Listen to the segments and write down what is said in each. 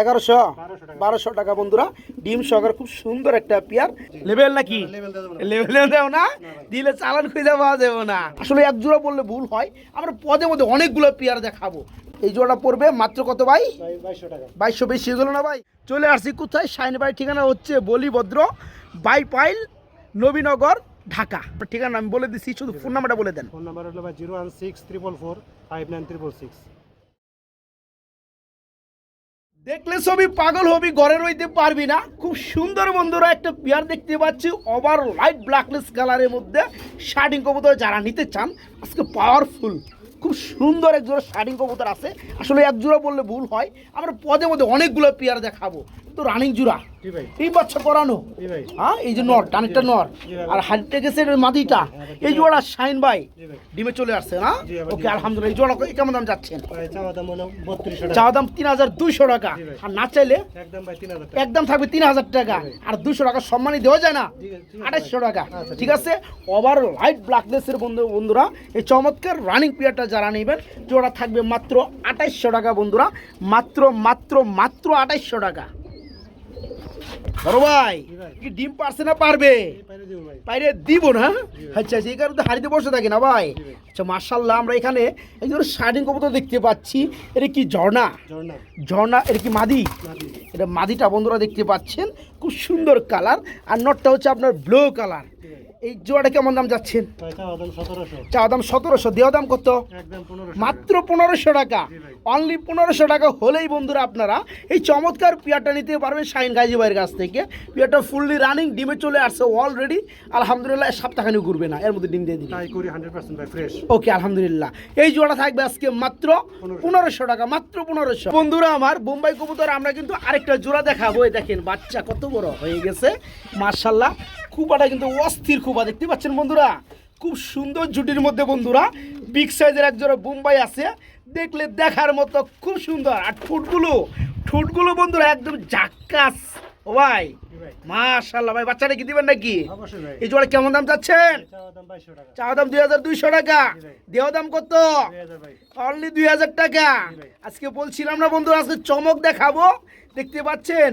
এগারোশো বারোশো টাকা। বন্ধুরা। ডিম সহকারে খুব সুন্দর একটা পেয়ার। লেভেল নাকি? লেভেল দেও না? দিলে চালান খুঁজে পাওয়া যাবে না। আসলে এক জোড়া বললে ভুল হয়। আমরা পদে পদে অনেকগুলো পেয়ার দেখাবো। এই জোড়াটা পড়বে মাত্র কত ভাই? বাইশশো বেশি হলো না ভাই? চলে আসছি কোথায়? সাইন ভাই ঠিকানা হচ্ছে বলিভদ্র বাইপাইল নবীনগর ঢাকা। ঠিকানা আমি বলে দিচ্ছি শুধু ফোন নাম্বারটা বলে দেন। ফোন নাম্বার হলো ভাই zero one six triple four five nine triple six দেখলে ছবি পাগল হবি, ঘরে রইতে পারবি না। খুব সুন্দর বন্ধুরা, একটা পেয়ার দেখতে পাচ্ছি ওভার লাইট ব্ল্যাকলেস কালারের মধ্যে শার্টিং কবুতর যারা নিতে চান, আজকে পাওয়ারফুল খুব সুন্দর এক জোড়া শার্টিং কবুতর আছে। আসলে এক জোড়া বললে ভুল হয়। আমরা পদে পদে অনেকগুলো পেয়ার দেখাবো। তো রানিং জোড়া। এই বাচ্চা করানো। হ্যাঁ এই যে নর টানেরটা নর। আর হাইটে গেছে মাদিটা এই জোড়া শাইন ভাই ডিমে চলে আসছে না? ওকে আলহামদুলিল্লাহ। এই জোড়া কেমন দাম যাচ্ছেন? চাওয়া দাম তিন হাজার দুইশো টাকা। আর না চাইলে একদম থাকবে তিন হাজার টাকা। আর দুশো টাকা সম্মানই দেওয়া যায় না। আঠাশশো টাকা। আচ্ছা, ঠিক আছে। ওভার লাইট ব্ল্যাকনেসের বন্ধু বন্ধুরা এই চমৎকার রানিং পিয়ারটা যারা নেবেন জোড়া থাকবে মাত্র আঠাইশশো টাকা বন্ধুরা। মাত্র মাত্র মাত্র আঠাইশশো টাকা। বড় ভাই কি ডিম পারছে না পারবে? দিব না আচ্ছা আচ্ছা কারণে তো হাড়িতে বসে থাকি না ভাই। আচ্ছা মার্শাল্লাহ আমরা এখানে একজন শার্টিং কবুতর দেখতে পাচ্ছি। এটা কি ঝর্ণা? ঝর্ণা। এটা কি মাদি। এটা মাদিটা বন্ধুরা দেখতে পাচ্ছেন খুব সুন্দর কালার। আর নটটা হচ্ছে আপনার ব্লু কালার। এই জোড়াটা কেমন দাম যাচ্ছেন? চা দাম সতেরোশো। দেওয়া দাম কত? মাত্র পনেরোশো টাকা। অনলি পনেরোশো টাকা হলেই বন্ধুরা আপনারা এই চমৎকার পিয়ারটা নিতে পারবেন শাইন গাজী ভাইয়ের কাছ থেকে। পিয়ারটা ফুললি রানিং ডিমে চলে আসছে অলরেডি আলহামদুলিল্লাহ সপ্তাহখানি ঘুরবে না। এর মধ্যে ডিম দিয়ে ফ্রেশ ওকে আলহামদুলিল্লাহ। এই জোড়া থাকবে আজকে মাত্র পনেরোশো। টাকা মাত্র পনেরোশো। বন্ধুরা আমার বোম্বাই কবুতর আমরা কিন্তু আরেকটা জোড়া দেখাবো। দেখেন বাচ্চা কত বড় হয়ে গেছে। মার্শাল্লাহ খুবাটা কিন্তু অস্থির খুবা, দেখতে পাচ্ছেন বন্ধুরা? খুব সুন্দর জুটির মধ্যে বন্ধুরা বিগ সাইজের এক জোড়া বোম্বাই আছে। দেখলে দেখার মতো খুব সুন্দর। আর ঠোঁটগুলো ঠোঁটগুলো বন্ধুরা একদম ঝাক্কাস। ওয়াই। জি ভাই বাচ্চাটা কি দিবেন নাকি? এই জোড়া কেমন দাম চাচ্ছেন? চাওয়া দাম দুই হাজার দুইশো টাকা। দেওয়া দাম কত? অনলি দুই হাজার টাকা। আজকে বলছিলাম না বন্ধু আজকে চমক দেখাবো। দেখতে পাচ্ছেন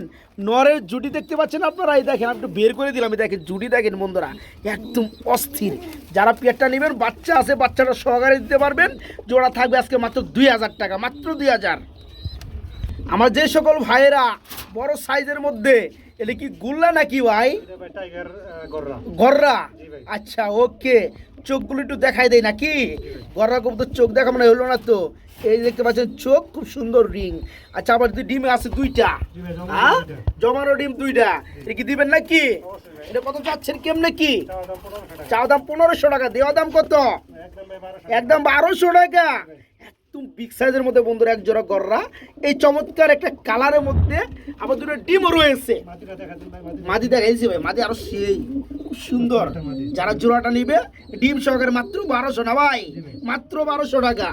নরের জুটি দেখতে পাচ্ছেন আপনারা? এই দেখেন একটু বের করে দিলাম। এই দেখেন জুটি দেখেন বন্ধুরা একদম অস্থির। যারা পেয়ারটা নেবেন বাচ্চা আছে বাচ্চাটা সহকারে দিতে পারবেন। জোড়া থাকবে আজকে মাত্র দুই হাজার টাকা মাত্র দুই হাজার। আমার যে সকল ভাইয়েরা বড় সাইজের মধ্যে এটা কি গুল্লা নাকি ভাই? গররা। আচ্ছা ওকে। চোখগুলো একটু দেখাই দেয় নাকি? গররা কবুতর চোখ দেখা মানে হলো না তো। এই দেখতে পাচ্ছেন, চোখ খুব সুন্দর রিং। আচ্ছা আবার যদি ডিম আছে দুইটা হ্যাঁ জমানো ডিম দুইটা, এটা কি দিবেন নাকি? এটা কত চাচ্ছেন, কেমনে কি? চাও দাম পনেরোশো টাকা, দেওয়া দাম কত? একদম বারোশো টাকা। একদম বিগ সাইজের মধ্যে বন্ধুরা এক জোড়া গররা। এই চমৎকার একটা কালারের মধ্যে আবার দুটো ডিমও রয়েছে। মাদি দেখাইছি ভাই, মাদি আরও সেই সুন্দর। যারা জোড়াটা নিবে, ডিম সহকারে মাত্র বারোশো না ভাই, মাত্র বারোশো টাকা।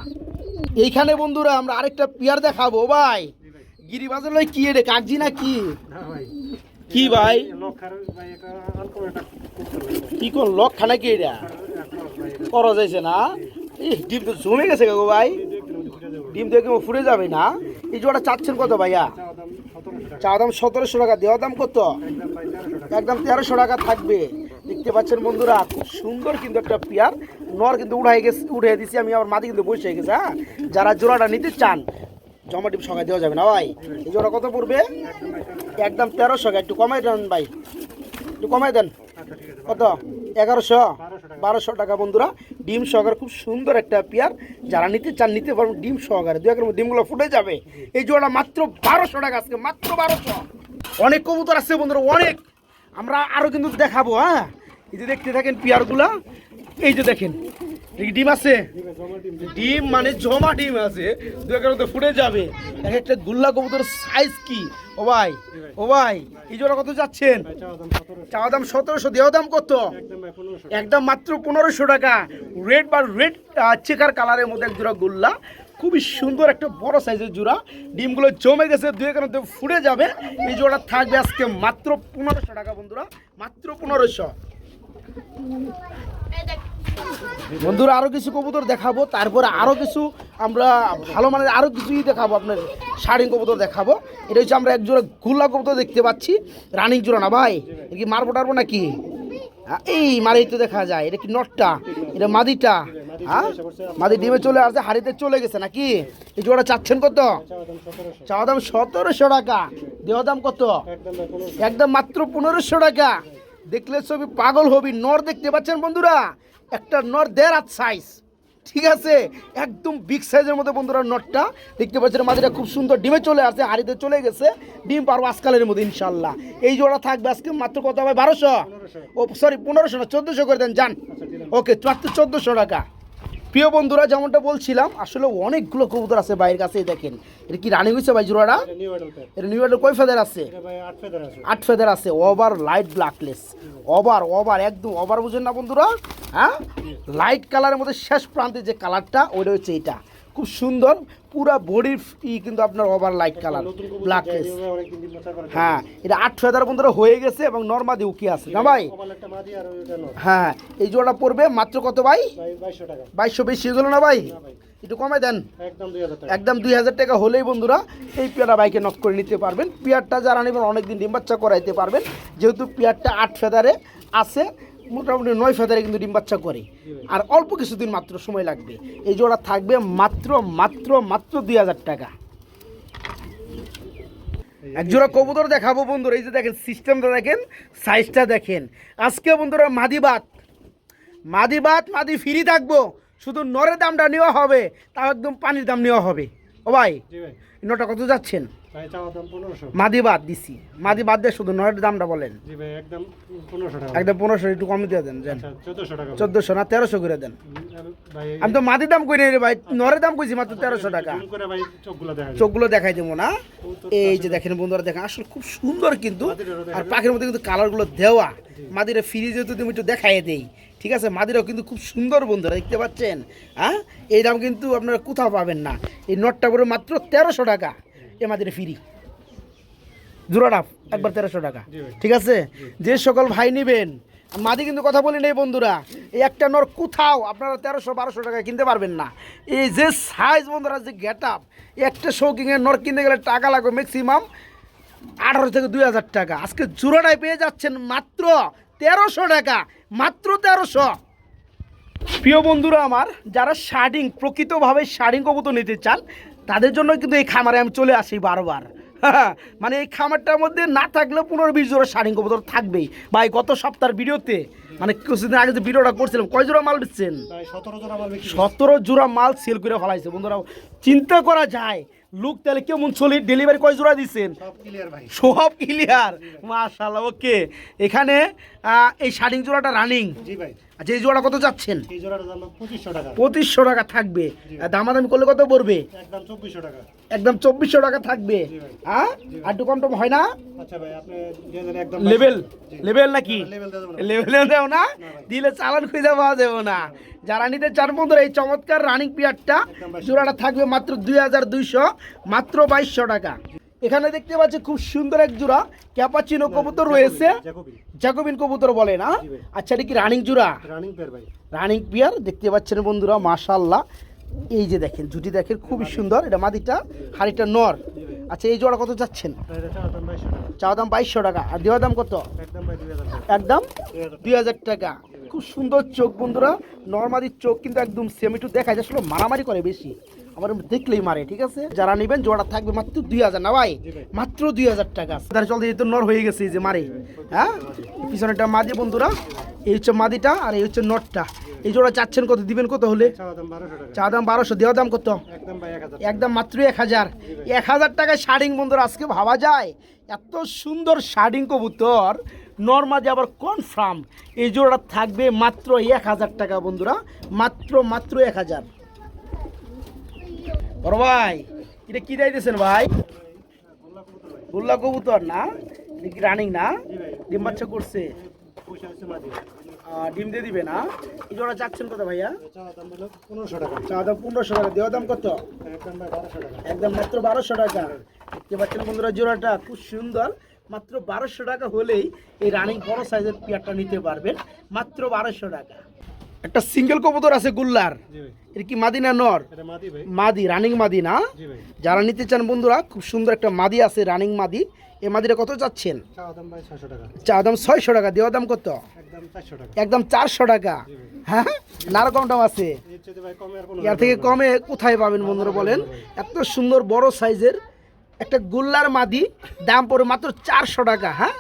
এইখানে বন্ধুরা আমরা আরেকটা পেয়ার দেখাবো ভাই। গিরিবাজার কি রে কাগজি না কি? কি ভাই? কি কোন লক খানা কি এটা? করো যাইছে না? ডিম তো জমে গেছে গো ভাই এই দু একদিনের মধ্যে ফুটে যাবে ডিম দেখে ফুরে যাবে না? এই জোড়া চাচ্ছেন কত ভাইয়া? চা দাম সতেরোশো টাকা, দেওয়া দাম কত? একদম তেরোশো টাকা থাকবে। দেখতে পাচ্ছেন বন্ধুরা, খুব সুন্দর কিন্তু একটা পেয়ার। নর কিন্তু উঠাই গেছে উঠে দিছি, আমি আমার মাদি কিন্তু বসে গেছে হ্যাঁ? যারা জোড়াটা নিতে চান, জমা টিপ সঙ্গে দেওয়া যাবে না ভাই। এই জোড়া কত পড়বে? একদম তেরোশো একটু কমাই দেন ভাই। একটু কমাই দেন। কত? এগারোশো বারোশো টাকা। বন্ধুরা। ডিম সহকারে খুব সুন্দর একটা পেয়ার। যারা নিতে চান নিতে পারবেন ডিম সহকারে। দু একের ডিমগুলো ফুটে যাবে। এই জোড়া মাত্র বারোশো টাকা আজকে মাত্র বারোশো। অনেক কবুতর আছে বন্ধুরা অনেক। আমরা আরও কিন্তু দেখাবো হ্যাঁ? এই যে দেখতে থাকেন পেয়ারগুলা। এই যে দেখেন ডিম আছে? ডিম মানে জমা ডিম আছে। দু একের মধ্যে ফুটে যাবে। এক একটা গুল্লা কবুতর সাইজ কি? ও ভাই ও ভাই, এই জোড়া কত যাচ্ছেন? চাওয়া দাম সতেরোশো, দেওয়া দাম কত? একদম মাত্র পনেরোশো টাকা। রেড বা রেড চেকার কালারের মধ্যে এক জোড়া গোল্লা খুবই সুন্দর একটা বড় সাইজের জোড়া। ডিমগুলো জমে গেছে, দুই এখানে ফুটে যাবে। এই জোড়া থাকবে আজকে মাত্র পনেরোশো টাকা বন্ধুরা, মাত্র পনেরোশো। বন্ধুরা, আরও কিছু কবুতর দেখাবো, তারপরে আরও কিছু আমরা ভালো মানের আরও কিছুই দেখাবো আপনার শাড়ি কবুতর দেখাবো। এটা হচ্ছে আমরা এক জোড়া গুল্লা কবুতর দেখতে পাচ্ছি, রানিং জোড়া না ভাই? কি মারবো টারবো নাকি? এই মারি তো দেখা যায়, এটা কি নটটা? এটা মাদিটা? হ্যাঁ মাদি ডিমে চলে আসছে, হাড়িতে চলে গেছে নাকি? এই জোড়া চাচ্ছেন কত? চাওয়া দাম সতেরোশো টাকা। দেওয়া দাম কত? একদম মাত্র পনেরোশো টাকা। দেখলে ছবি পাগল হবি নর দেখতে পাচ্ছেন বন্ধুরা? একটা নর দেড় সাইজ ঠিক আছে? একদম বিগ সাইজের মধ্যে বন্ধুরা নটটা দেখতে পাচ্ছেন মাঝিটা খুব সুন্দর। ডিমে চলে আসছে হাড়িতে চলে গেছে। ডিম পারব আজকালের মধ্যে ইনশাল্লাহ। এই জোড়া থাকবে আজকে মাত্র কত হবে? বারোশো? ও সরি পনেরোশো না চোদ্দোশো করে দেন যান। ওকে মাত্র চোদ্দোশো টাকা। প্রিয় বন্ধুরা যেমনটা বলছিলাম আসলে অনেকগুলো কবুতর আছে বাইরের কাছে দেখেন। এটা কি রানিং হয়েছে ভাই জোড়াটা? এটা নিউ ইয়র্কের কয় ফেদার আছে? আট ফেদার আছে। ওভার লাইট ব্ল্যাকলেস ওভার ওভার একদম ওভার বুঝেন না বন্ধুরা? হ্যাঁ? লাইট কালারের মধ্যে শেষ প্রান্তে যে কালারটা ওইটা হচ্ছে এটা। খুব সুন্দর পুরা বডির ই কিন্তু আপনার ওভার লাইট কালার ব্ল্যাক হ্যাঁ এটা আট ফেদার বন্ধুরা হয়ে গেছে এবং নর্মাদি উকি আছে না ভাই? হ্যাঁ এই জোড়া পড়বে মাত্র কত ভাই? বাইশশো বেশি হয়ে গেলো না ভাই? একটু কমে দেন। একদম দুই হাজার টাকা। একদম দুই হাজার টাকা হলেই বন্ধুরা এই পেয়ারা বাইকে নক করে নিতে পারবেন। পেয়ারটা যারা নেবেন অনেকদিন ডিম বাচ্চা করাইতে পারবেন। যেহেতু পেয়ারটা আট ফেদারে আছে মোটামুটি নয় ফেদারে কিন্তু ডিম বাচ্চা করে। আর অল্প কিছুদিন মাত্র সময় লাগবে। এই জোড়া থাকবে মাত্র মাত্র মাত্র দুই হাজার টাকা। এক জোড়া কবুতর দেখাবো বন্ধুরা এই যে দেখেন সিস্টেমটা দেখেন সাইজটা দেখেন। আজকে বন্ধুরা মাদিবাত মাদিবাত মাদি ফ্রি থাকব। শুধু নরের দামটা নেওয়া হবে তাও একদম পানির দাম নেওয়া হবে। ও ভাই ভাই। নটা কত যাচ্ছেন? মাদি বাদ দিছি। মাদি বাদ দিয়ে শুধু দামটা বলেন। একদম পনেরোশো একটু কমে দিয়ে দেন দেন আচ্ছা চোদ্দশো না তেরোশো করে দেন। আমি তো মাদির দাম কই রে ভাই? নরের দাম কইছি মাত্র তেরোশো টাকা। চোখগুলো দেখাই দেবো না। এই যে দেখেন বন্ধুরা দেখেন আসলে খুব সুন্দর কিন্তু। আর পাখির মধ্যে কিন্তু কালারগুলো দেওয়া। মাদিরা ফ্রিজে যদি তুমি একটু দেখাই দেই ঠিক আছে? মাদিরাও কিন্তু খুব সুন্দর বন্ধুরা দেখতে পাচ্ছেন? হ্যাঁ? এই দাম কিন্তু আপনারা কোথাও পাবেন না। এই নটটা করে মাত্র তেরোশো টাকা। এ মাদিরা ফ্রি জোড়াটা একবার তেরোশো টাকা। ঠিক আছে? যে সকল ভাই নেবেন মাদি কিন্তু কথা বলি নেই বন্ধুরা এই একটা নর কোথাও আপনারা তেরোশো বারোশো টাকায় কিনতে পারবেন না। এই যে সাইজ বন্ধুরা যে গেট আপ একটা শৌকিংয়ের নর কিনতে গেলে টাকা লাগবে ম্যাক্সিমাম আঠারো থেকে দুই হাজার টাকা। আজকে জোড়াটায় পেয়ে যাচ্ছেন মাত্র তেরোশো টাকা মাত্র তেরোশো। প্রিয় বন্ধুরা আমার যারা শার্ডিং প্রকৃতভাবে শার্ডিং কবুতর নিতে চান তাদের জন্য কিন্তু এই খামারে আমি চলে আসি বারবার। মানে এই খামারটার মধ্যে না থাকলেও পনেরো বিশ জোড়া সারিং কবুতর থাকবেই। ভাই গত সপ্তাহের ভিডিওতে মানে কিছুদিন আগে যে ভিডিওটা করছিলাম কয় জোড়া মাল দিচ্ছেন সতেরো জোড়া মাল সতেরো জোড়া মাল সেল করে ফেলাইছে। বন্ধুরা চিন্তা করা যায় লুক তাহলে কেমন চলি? ডেলিভারি কয় জোড়া দিচ্ছেন সব ক্লিয়ার ভাই। সব ক্লিয়ার মাশাল্লাহ ওকে এখানে এই শার্টিং জোড়াটা রানিং জি ভাই। আচ্ছা এই জোড়া কত যাচ্ছেন? এই জোড়াটা দাম পঁচিশশো টাকা। থাকবে। আর দামাদামি করলে কত পড়বে? একদম চব্বিশশো টাকা। একদম চব্বিশশো টাকা থাকবে। হ্যাঁ? আর একটু কম টম হয় না? আচ্ছা ভাই আপনি দিয়ে দেন একদম লেভেল লেভেল নাকি? লেভেল দিয়ে দেবো না। লেভেলে দেও না? দিলে চালান খুঁজে পাওয়া যাবে না। যারা নিতে চান বন্ধুরা এই চমৎকার রানিং পিয়ারটা জোড়াটা থাকবে মাত্র দুই হাজার দুইশো মাত্র বাইশশো টাকা। এখানে দেখতে পাচ্ছি খুব সুন্দর এক জোড়া ক্যাপাচিনো কবুতর রয়েছে। জ্যাকোবি জ্যাকোবিন কবুতর বলে না? আচ্ছা এটা কি রানিং জোড়া? রানিং পেয়ার ভাই। রানিং পিয়ার দেখতে পাচ্ছেন বন্ধুরা মাশাল্লাহ এই যে দেখেন জুটি দেখেন খুবই সুন্দর এটা মাদিটা হাড়িটা নর। আচ্ছা এই জোড়া কত যাচ্ছেন চাওয়া দাম বাইশশো টাকা। আর দেওয়া দাম কত? একদম দুই হাজার টাকা। খুব সুন্দর চোখ বন্ধুরা। নর্মালির চোখ কিন্তু একদম সেম একটু দেখা যায় মারামারি করে বেশি। আমার দেখলেই মারে, ঠিক আছে? যারা নেবেন জোড়া থাকবে মাত্র দুই হাজার। না ভাই, মাত্র দুই হাজার টাকা চলতে যেহেতু নর হয়ে গেছে যে মারে। হ্যাঁ? পিছনেটা মাদি বন্ধুরা, এই হচ্ছে মাদিটা আর এই হচ্ছে নটটা। এই জোড়া চাচ্ছেন কত, দিবেন কত হলে? চা দাম বারোশো, দেওয়া দাম কত? একদম মাত্র এক হাজার। এক হাজার টাকায় শার্ডিং বন্ধুরা, আজকে ভাবা যায়। এত সুন্দর শার্ডিং কবুতর। নর্মালি আবার কনফার্ম এই জোড়া থাকবে মাত্র এক হাজার টাকা বন্ধুরা, মাত্র মাত্র এক হাজার। বড় ভাই, এটা কি দিতেছেন ভাই? গোল্লা কবুতর না? রানিং না? ডিম বাচ্চা করছে। ডিম দিয়ে দিবে না? এই জোড়া চাচ্ছেন কত ভাইয়া? পনেরোশো টাকা চা দাম পনেরোশো টাকা, দেওয়া দাম কত? একদম মাত্র বারোশো টাকা। দেখতে পাচ্ছেন বন্ধুরা জোড়াটা, খুব সুন্দর। মাত্র বারোশো টাকা হলেই এই রানিং বড় সাইজের পেয়ারটা নিতে পারবেন। মাত্র বারোশো টাকা। একটা সিঙ্গেল কবুতর আছে গুল্লার। এটা কি মাদি না নর মাদি রানিং মাদি না? যারা নিতে চান বন্ধুরা খুব সুন্দর একটা মাদি আছে রানিং মাদি। এই মাদিটা কত চাচ্ছেন? চা দাম ছয়শো টাকা। দেওয়া দাম কত? একদম চারশো টাকা। হ্যাঁ? নারো কম দাম আছে। এর থেকে কমে কোথায় পাবেন বন্ধুরা বলেন? এত সুন্দর বড় সাইজের একটা গুল্লার মাদি, দাম পড়ে মাত্র চারশো টাকা হ্যাঁ?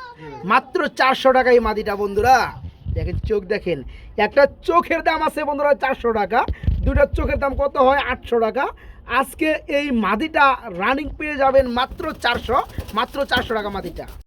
মাত্র চারশো টাকা এই মাদিটা, বন্ধুরা। দেখেন, চোখ দেখেন। একটা চোখের দাম আছে, বন্ধুরা, চারশো টাকা। দুটার চোখের দাম কত হয়? আটশো টাকা। আজকে এই মাদিটা রানিং পেয়ে যাবেন মাত্র চারশো মাত্র চারশো টাকা মাদিটা।